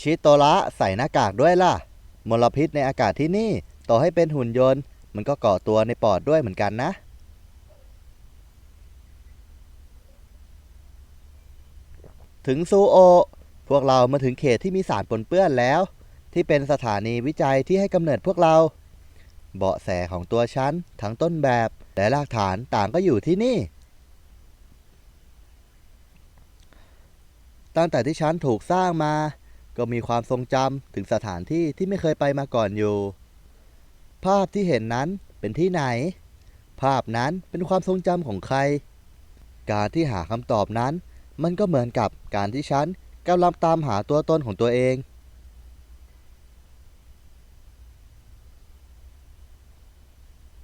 ชิโตระใส่หน้ากากด้วยล่ะ มลพิษในอากาศที่นี่ ต่อให้เป็นหุ่นยนต์ มันก็ก่อตัวในปอดด้วยเหมือนกันนะ ถึงซูโอ พวกเรามาถึงเขตที่มีสารปนเปื้อนแล้ว ที่เป็นสถานีวิจัยที่ให้กำเนิดพวกเรา เบาะแสของตัวฉันทั้งต้นแบบและรากฐานต่างก็อยู่ที่นี่ตั้งแต่ที่ฉันถูกสร้างมา ก็มีความทรงจำถึงสถานที่ที่ไม่เคยไปมาก่อนอยู่ ภาพที่เห็นนั้นเป็นที่ไหน ภาพนั้นเป็นความทรงจำของใคร การที่หาคำตอบนั้น มันก็เหมือนกับการที่ฉันกำลังตามหาตัวตนของตัวเอง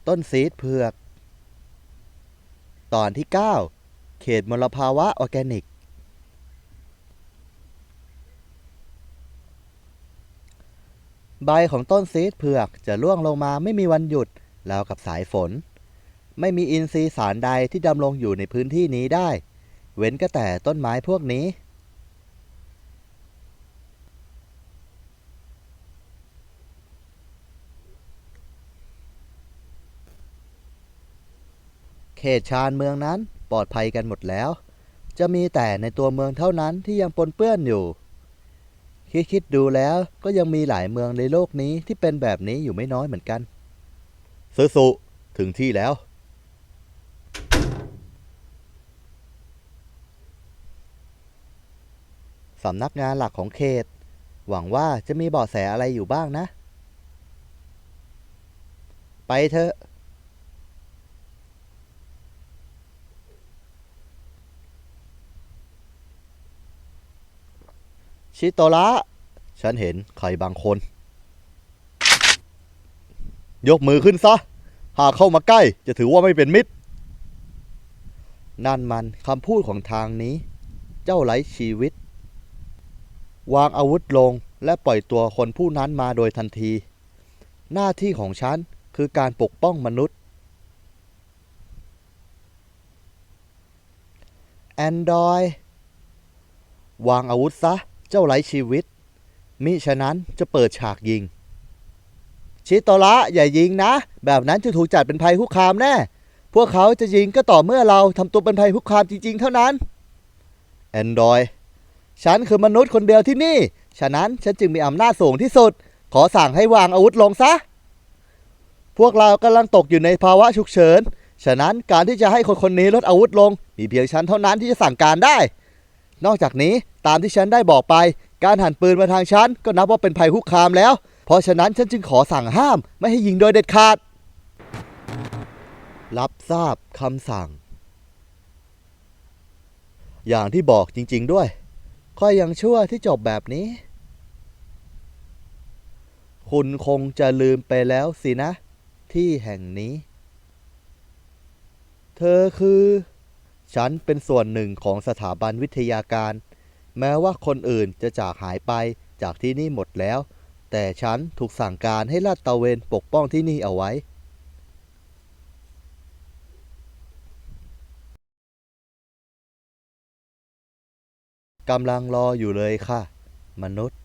ต้นซีดเผือก ตอนที่ 9 เขตมลภาวะออร์แกนิก ใบของต้นซีดเผือกจะร่วงลงมาไม่มีวันหยุดราวกับสายฝน ไม่มีอินทรีย์สารใดที่ดำรงอยู่ในพื้นที่นี้ได้ เว้นก็แต่ต้นไม้พวกนี้ เขตชานเมืองนั้นปลอดภัยกันหมดแล้ว จะมีแต่ในตัวเมืองเท่านั้นที่ยังปนเปื้อนอยู่ คิดคิดดูแล้วก็ยังมีหลายเมืองในโลกนี้ที่เป็นแบบนี้อยู่ไม่น้อยเหมือนกันสุสุถึงที่แล้ว สำนักงานหลักของเขต หวังว่าจะมีเบาะแสอะไรอยู่บ้างนะ ไปเถอะ ชิโตระ ฉันเห็นใครบางคน ยกมือขึ้นซะ หากเข้ามาใกล้จะถือว่าไม่เป็นมิตร นั่นมันคำพูดของทางนี้ เจ้าไร้ชีวิต วางอาวุธลงและปล่อยตัวคนผู้นั้นมาโดยทันที หน้าที่ของฉันคือการปกป้องมนุษย์แอนดรอยวางอาวุธซะ เจ้าไร้ชีวิต มิฉะนั้นจะเปิดฉากยิง ชิโตระอย่ายิงนะ แบบนั้นจะถูกจัดเป็นภัยคุกคามแน่ พวกเขาจะยิงก็ต่อเมื่อเราทำตัวเป็นภัยคุกคามจริง ๆ เท่านั้น แอนดรอยฉันคือมนุษย์คนเดียวที่นี่ ฉะนั้นฉันจึงมีอำนาจสูงที่สุด ขอสั่งให้วางอาวุธลงซะ พวกเรากำลังตกอยู่ในภาวะฉุกเฉิน ฉะนั้นการที่จะให้คนคนนี้ลดอาวุธลง มีเพียงฉันเท่านั้นที่จะสั่งการได้ นอกจากนี้ตามที่ฉันได้บอกไป การหันปืนมาทางฉันก็นับว่าเป็นภัยคุกคามแล้ว เพราะฉะนั้นฉันจึงขอสั่งห้ามไม่ให้ยิงโดยเด็ดขาด รับทราบคำสั่ง อย่างที่บอกจริง ๆ ด้วย ค่อยยังชั่วที่จบแบบนี้ คุณคงจะลืมไปแล้วสินะ ที่แห่งนี้ เธอคือ ฉันเป็นส่วนหนึ่งของสถาบันวิทยาการ แม้ว่าคนอื่นจะจากหายไปจากที่นี่หมดแล้ว แต่ฉันถูกสั่งการให้ลาดตระเวนปกป้องที่นี่เอาไว้ กำลังรออยู่เลยค่ะ มนุษย์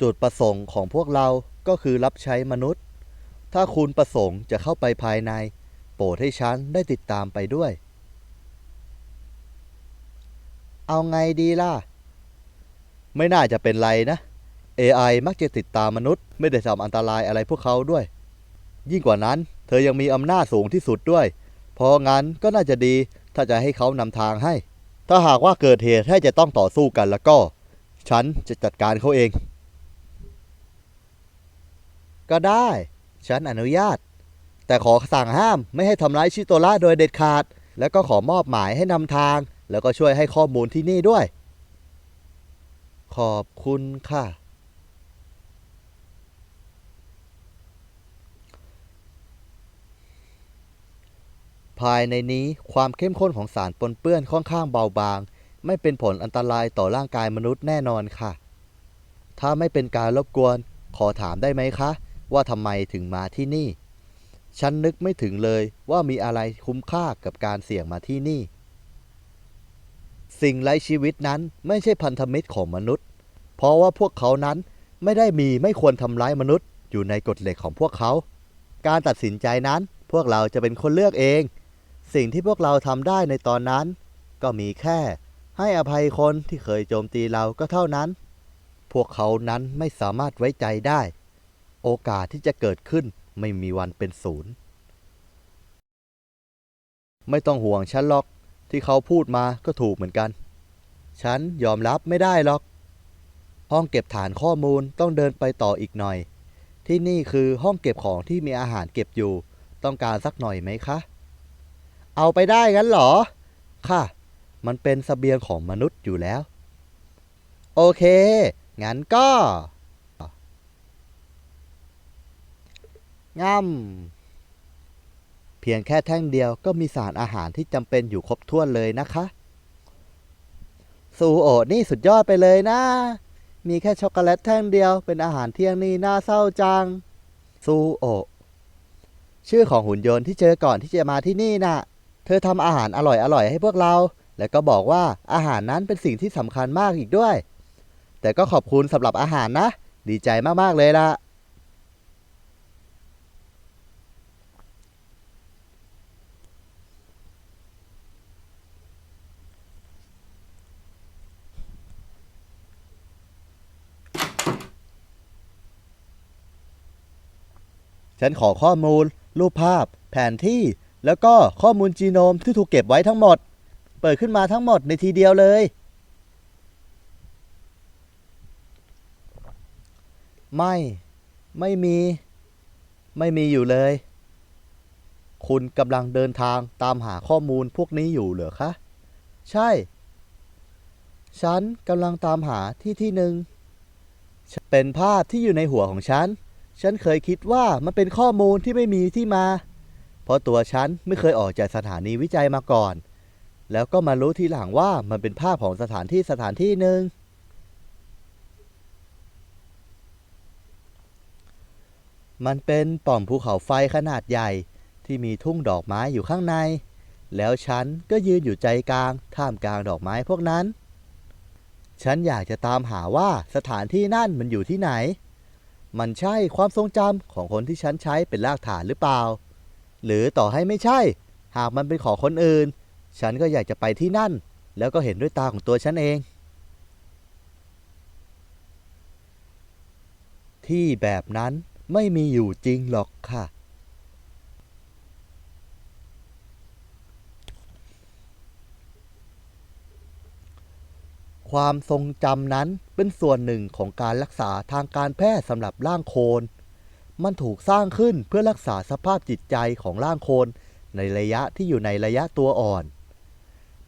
จุดประสงค์ของพวกเราก็คือรับใช้มนุษย์ ถ้าคุณประสงค์จะเข้าไปภายใน โปรดให้ฉันได้ติดตามไปด้วย เอาไงดีล่ะ ไม่น่าจะเป็นไรนะ AI มักจะติดตามมนุษย์ไม่ได้ทำอันตรายอะไรพวกเขาด้วย ยิ่งกว่านั้น เธอยังมีอำนาจสูงที่สุดด้วยพราะงั้นก็น่าจะดีถ้าจะให้เขานำทางให้ ถ้าหากว่าเกิดเหตุให้จะต้องต่อสู้กันแล้วก็ ฉันจะจัดการเขาเอง ก็ได้ ฉันอนุญาต แต่ขอสั่งห้ามไม่ให้ทำร้ายชิโตระโดยเด็ดขาด แล้วก็ขอมอบหมายให้นำทาง แล้วก็ช่วยให้ข้อมูลที่นี่ด้วย ขอบคุณค่ะ ภายในนี้ความเข้มข้นของสารปนเปื้อนค่อนข้างเบาบาง ไม่เป็นผลอันตรายต่อร่างกายมนุษย์แน่นอนค่ะ ถ้าไม่เป็นการรบกวน ขอถามได้ไหมคะ ว่าทำไมถึงมาที่นี่ ฉันนึกไม่ถึงเลยว่ามีอะไรคุ้มค่ากับการเสี่ยงมาที่นี่ สิ่งไร้ชีวิตนั้นไม่ใช่พันธมิตรของมนุษย์ เพราะว่าพวกเขานั้นไม่ได้มีไม่ควรทำร้ายมนุษย์ อยู่ในกฎเหล็กของพวกเขา การตัดสินใจนั้นพวกเราจะเป็นคนเลือกเอง สิ่งที่พวกเราทำได้ในตอนนั้น ก็มีแค่ ให้อภัยคนที่เคยโจมตีเราก็เท่านั้น พวกเขานั้นไม่สามารถไว้ใจได้ โอกาสที่จะเกิดขึ้นไม่มีวันเป็นศูนย์ ไม่ต้องห่วงฉันหรอกที่เขาพูดมาก็ถูกเหมือนกัน ฉันยอมรับไม่ได้หรอก ห้องเก็บฐานข้อมูลต้องเดินไปต่ออีกหน่อย ที่นี่คือห้องเก็บของที่มีอาหารเก็บอยู่ ต้องการสักหน่อยไหมคะ เอาไปได้งั้นเหรอ ค่ะ มันเป็นสเสบียงของมนุษย์อยู่แล้ว โอเค งั้นก็ ง่ำเพียงแค่แท่งเดียวก็มีสารอาหารที่จำเป็นอยู่ครบถ้วนเลยนะคะซูโอนี่สุดยอดไปเลยนะ มีแค่ช็อกโกแลตแท่งเดียวเป็นอาหารเที่ยงนี่น่าเศร้าจังซูโอชื่อของหุ่นยนต์ที่เจอก่อนที่จะมาที่นี่น่ะ เธอทำอาหารอร่อยๆให้พวกเรา แล้วก็บอกว่าอาหารนั้นเป็นสิ่งที่สำคัญมากอีกด้วย แต่ก็ขอบคุณสำหรับอาหารนะ ดีใจมากๆเลยล่ะ ฉันขอข้อมูล รูปภาพ แผนที่ แล้วก็ข้อมูลจีโนมที่ถูกเก็บไว้ทั้งหมด เปิดขึ้นมาทั้งหมดในทีเดียวเลย ไม่ ไม่มี ไม่มีอยู่เลย คุณกำลังเดินทางตามหาข้อมูลพวกนี้อยู่เหรอคะ ใช่ ฉันกำลังตามหาที่ที่หนึ่งเป็นภาพที่อยู่ในหัวของฉัน ฉันเคยคิดว่ามันเป็นข้อมูลที่ไม่มีที่มา เพราะตัวฉันไม่เคยออกจากสถานีวิจัยมาก่อน แล้วก็มารู้ทีหลังว่ามันเป็นภาพของสถานที่สถานที่หนึ่งมันเป็นป่องภูเขาไฟขนาดใหญ่ที่มีทุ่งดอกไม้อยู่ข้างใน แล้วฉันก็ยืนอยู่ใจกลาง ท่ามกลางดอกไม้พวกนั้น ฉันอยากจะตามหาว่าสถานที่นั่นมันอยู่ที่ไหน มันใช่ความทรงจำของคนที่ฉันใช้เป็นรากฐานหรือเปล่า หรือต่อให้ไม่ใช่ หากมันเป็นของคนอื่น ฉันก็อยากจะไปที่นั่น แล้วก็เห็นด้วยตาของตัวฉันเอง ที่แบบนั้นไม่มีอยู่จริงหรอกค่ะ ความทรงจำนั้นเป็นส่วนหนึ่งของการรักษาทางการแพทย์สำหรับร่างโคน มันถูกสร้างขึ้นเพื่อรักษาสภาพจิตใจของร่างโคนในระยะที่อยู่ในระยะตัวอ่อน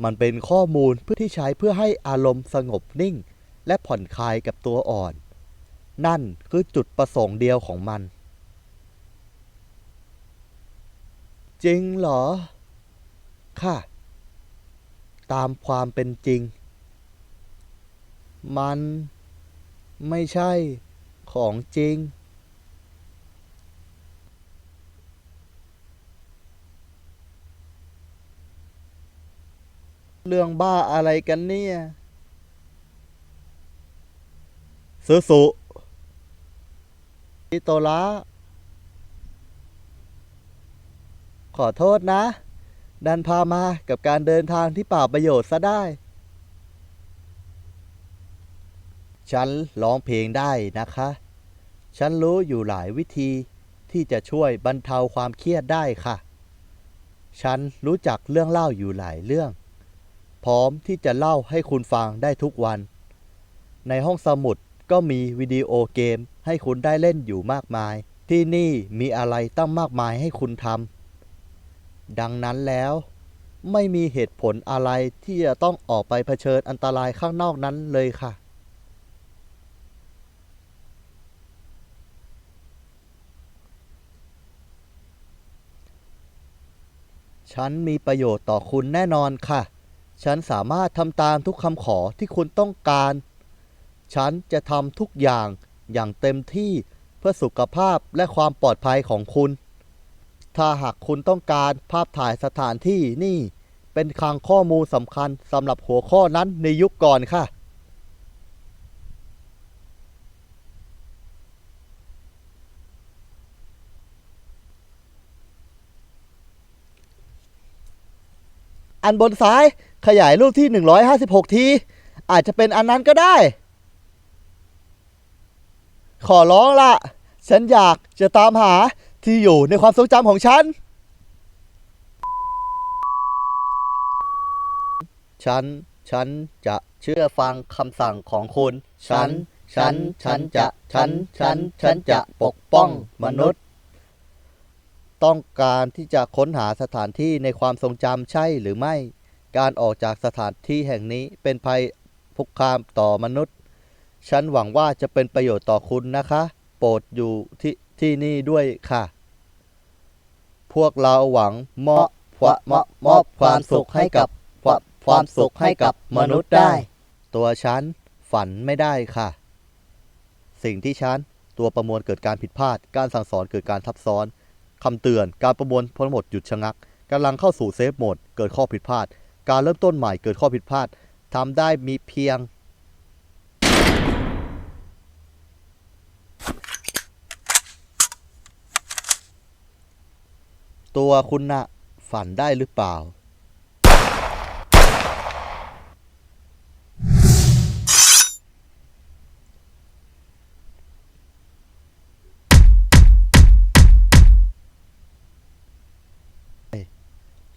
มันเป็นข้อมูลเพื่อที่ใช้เพื่อให้อารมณ์สงบนิ่ง และผ่อนคลายกับตัวอ่อน นั่นคือจุดประสงค์เดียวของมัน จริงเหรอ ค่ะ ตามความเป็นจริง มันไม่ใช่ของจริง เรื่องบ้าอะไรกันเนี่ยสุสุอิโตระขอโทษนะ ดันพามากับการเดินทางที่เปล่าประโยชน์ซะได้ ฉันร้องเพลงได้นะคะ ฉันรู้อยู่หลายวิธีที่จะช่วยบรรเทาความเครียดได้ค่ะ ฉันรู้จักเรื่องเล่าอยู่หลายเรื่อง พร้อมที่จะเล่าให้คุณฟังได้ทุกวัน ในห้องสมุดก็มีวิดีโอเกมให้คุณได้เล่นอยู่มากมาย ที่นี่มีอะไรตั้งมากมายให้คุณทำ ดังนั้นแล้ว ไม่มีเหตุผลอะไรที่จะต้องออกไปเผชิญอันตรายข้างนอกนั้นเลยค่ะ ฉันมีประโยชน์ต่อคุณแน่นอนค่ะ ฉันสามารถทำตามทุกคำขอที่คุณต้องการ ฉันจะทำทุกอย่างอย่างเต็มที่เพื่อสุขภาพและความปลอดภัยของคุณ ถ้าหากคุณต้องการภาพถ่ายสถานที่นี่ เป็นคลังข้อมูลสำคัญสำหรับหัวข้อนั้นในยุคก่อนค่ะ อันบนซ้ายขยายรูปที่ 156 ที อาจจะเป็นอันนั้นก็ได้ ขอร้องละ ฉันอยากจะตามหาที่อยู่ในความทรงจำของฉัน ฉัน ฉันจะเชื่อฟังคำสั่งของคุณ ฉัน ฉัน ฉันจะ ฉัน ฉัน ฉันจะปกป้องมนุษย์ ต้องการที่จะค้นหาสถานที่ในความทรงจำใช่หรือไม่ การออกจากสถานที่แห่งนี้เป็นภัยคุกคามต่อมนุษย์ ฉันหวังว่าจะเป็นประโยชน์ต่อคุณนะคะ โปรดอยู่ที่ที่นี่ด้วยค่ะ พวกเราหวังมอบมอบมอบความสุขให้กับความความสุขให้กับมนุษย์ได้ ตัวฉันฝันไม่ได้ค่ะ สิ่งที่ฉันตัวประมวลเกิดการผิดพลาด การสั่งสอนเกิดการทับซ้อน คำเตือน การประมวลผลหมดหยุดชะงักกำลังเข้าสู่เซฟโหมด เกิดข้อผิดพลาด การเริ่มต้นใหม่เกิดข้อผิดพลาดทำได้มีเพียง ตัวคุณนะฝันได้หรือเปล่า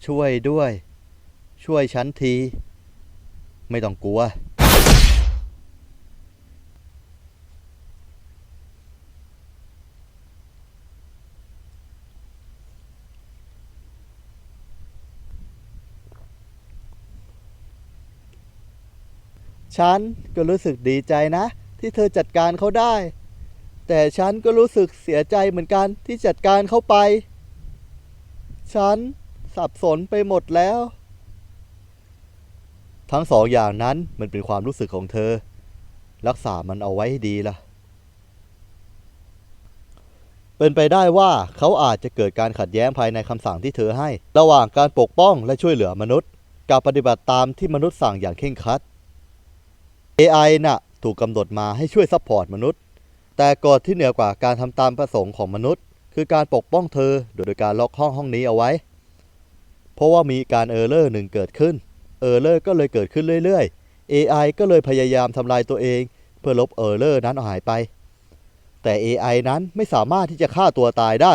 ช่วยด้วย ช่วยฉันที ไม่ต้องกลัว ฉันก็รู้สึกดีใจนะ ที่เธอจัดการเขาได้ แต่ฉันก็รู้สึกเสียใจเหมือนกันที่จัดการเขาไป ฉัน สับสนไปหมดแล้ว ทั้งสองอย่างนั้นมันเป็นความรู้สึกของเธอ รักษามันเอาไว้ให้ดีล่ะ เป็นไปได้ว่าเขาอาจจะเกิดการขัดแย้งภายในคำสั่งที่เธอให้ ระหว่างการปกป้องและช่วยเหลือมนุษย์ กับปฏิบัติตามที่มนุษย์สั่งอย่างเคร่งครัด AI น่ะถูกกำหนดมาให้ช่วยซัพพอร์ตมนุษย์ แต่กฎที่เหนือกว่าการทำตามประสงค์ของมนุษย์ คือการปกป้องเธอโดยการล็อกห้องห้องนี้เอาไว้ เพราะว่ามีการเออร์เลอร์หนึ่งเกิดขึ้นเออร์เลอร์ก็เลยเกิดขึ้นเรื่อยๆ AI ก็เลยพยายามทำลายตัวเอง เพื่อลบเออร์เลอร์นั้นหายไป แต่ AI นั้นไม่สามารถที่จะฆ่าตัวตายได้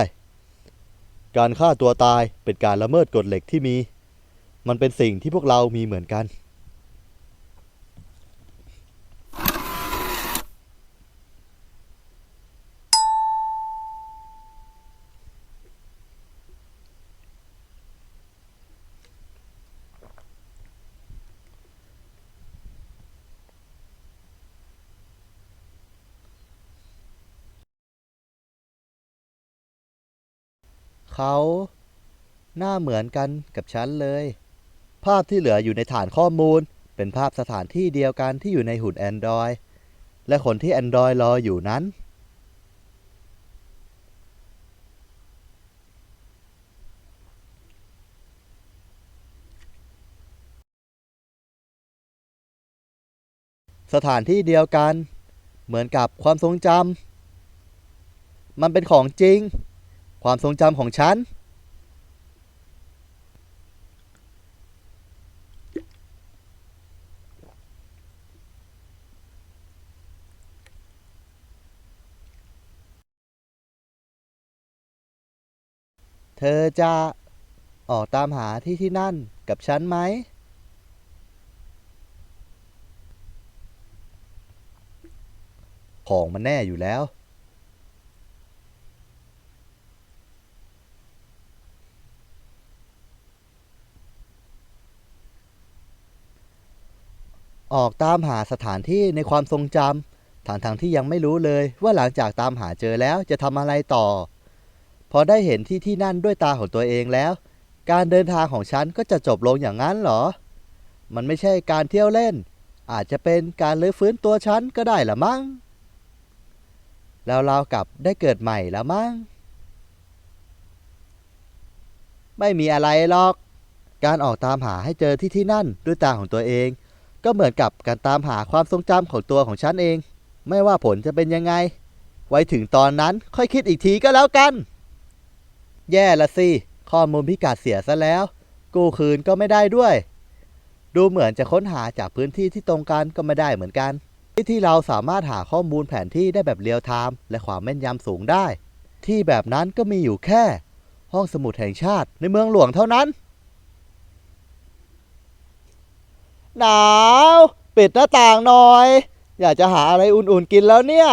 การฆ่าตัวตายเป็นการละเมิดกฎเหล็กที่มี มันเป็นสิ่งที่พวกเรามีเหมือนกัน เขาหน้าเหมือนกันกับฉันเลย ภาพที่เหลืออยู่ในฐานข้อมูล เป็นภาพสถานที่เดียวกันที่อยู่ในหุ่น Android และคนที่ Android รออยู่นั้น สถานที่เดียวกัน เหมือนกับความทรงจำมันเป็นของจริง ความทรงจำของฉัน เธอจะออกตามหาที่ที่นั่นกับฉันไหม ของมันแน่อยู่แล้ว ออกตามหาสถานที่ในความทรงจำทางทางที่ยังไม่รู้เลยว่าหลังจากตามหาเจอแล้วจะทำอะไรต่อ พอได้เห็นที่ที่นั่นด้วยตาของตัวเองแล้ว การเดินทางของฉันก็จะจบลงอย่างนั้นเหรอ มันไม่ใช่การเที่ยวเล่น อาจจะเป็นการลื้อฟื้นตัวฉันก็ได้ละมั้งแล้วเรากลับได้เกิดใหม่ล้วมั้งไม่มีอะไรหรอก การออกตามหาให้เจอที่ที่นั่นด้วยตาของตัวเอง ก็เหมือนกับการตามหาความทรงจำของตัวของฉันเอง ไม่ว่าผลจะเป็นยังไง ไว้ถึงตอนนั้นค่อยคิดอีกทีก็แล้วกัน แย่ละสิ ข้อมูลพิกัดเสียซะแล้ว กู้คืนก็ไม่ได้ด้วย ดูเหมือนจะค้นหาจากพื้นที่ที่ตรงกันก็ไม่ได้เหมือนกันที่ที่เราสามารถหาข้อมูลแผนที่ได้แบบเรียลไทม์และความแม่นยำสูงได้ ที่แบบนั้นก็มีอยู่แค่ ห้องสมุดแห่งชาติในเมืองหลวงเท่านั้น หนาวปิดหน้าต่างหน่อย อยากจะหาอะไรอุ่นๆกินแล้วเนี่ย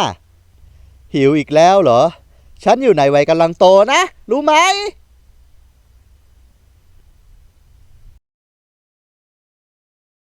หิวอีกแล้วเหรอ ฉันอยู่ในวัยกำลังโตนะ รู้ไหม